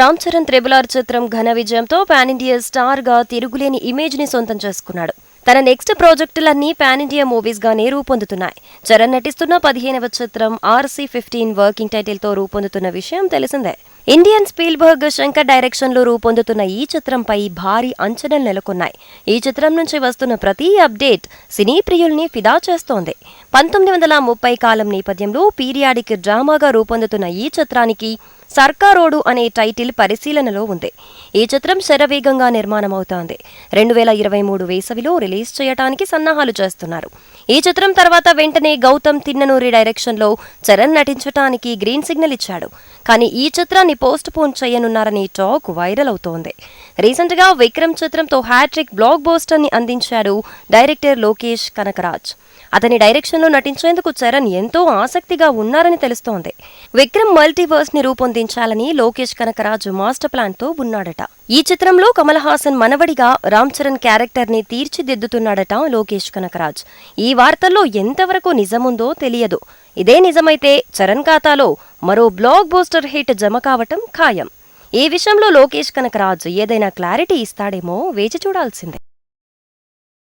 Ram Charan త్రిబులార్ are చిత్రం ఘన విజయంతో పాన్ ఇండియా స్టార్గా తిరుగులేని ఇమేజ్ని సొంతం చేసుకున్నాడు. తన నెక్స్ట్ ప్రాజెక్టులన్నీ పాన్ ఇండియా మూవీస్ గానే రూపొందుతున్నాయి. చరణ్ నటిస్తున్న పదిహేనవ చిత్రం ఆర్సీ ఫిఫ్టీన్ వర్కింగ్ టైటిల్తో రూపొందుతున్న విషయం తెలిసిందే. ఇండియన్ స్పీల్బర్గ్ శంకర్ డైరెక్షన్లో రూపొందుతున్న ఈ చిత్రంపై భారీ అంచనాలు నెలకొన్నాయి. ఈ చిత్రం నుంచి వస్తున్న ప్రతి అప్డేట్ సినీ ప్రియుల్ని ఫిదా చేస్తోంది. పంతొమ్మిది వందల ముప్పై కాలం నేపథ్యంలో పీరియాడిక్ డ్రామాగా రూపొందుతున్న ఈ చిత్రానికి సర్కారోడు అనే టైటిల్ పరిశీలనలో ఉంది. ఈ చిత్రం శరవేగంగా నిర్మాణమవుతోంది. రెండు వేల ఇరవై మూడు వేసవిలో రిలీజ్ చేయడానికి సన్నాహాలు చేస్తున్నారు. ఈ చిత్రం తర్వాత వెంటనే గౌతమ్ తిన్ననూరి డైరెక్షన్లో చరణ్ నటించడానికి గ్రీన్ సిగ్నల్ ఇచ్చాడు. కానీ ఈ చిత్రాన్ని పోస్ట్ పోన్ చేయనున్నారని టాక్ వైరల్ అవుతోంది. రీసెంట్గా విక్రమ్ చిత్రంతో హ్యాట్రిక్ బ్లాక్ బోస్టర్ని అందించాడు డైరెక్టర్ లోకేష్ కనకరాజ్. అతని డైరెక్షన్లో నటించేందుకు చరణ్ ఎంతో ఆసక్తిగా ఉన్నారని తెలుస్తోంది. విక్రమ్ మల్టీవర్స్ని రూపొందించాలని లోకేష్ కనకరాజు మాస్టర్ ప్లాన్తో ఉన్నాడట. ఈ చిత్రంలో కమల్ హాసన్ మనవడిగా రామ్ చరణ్ క్యారెక్టర్ని తీర్చిదిద్దుతున్నాడట లోకేష్ కనకరాజ్. ఈ వార్తల్లో ఎంతవరకు నిజముందో తెలియదు. ఇదే నిజమైతే చరణ్ ఖాతాలో మరో బ్లాక్ బోస్టర్ హిట్ జమ కావటం ఖాయం. ఈ విషయంలో లోకేష్ కనకరాజు ఏదైనా క్లారిటీ ఇస్తాడేమో వేచి చూడాల్సిందే.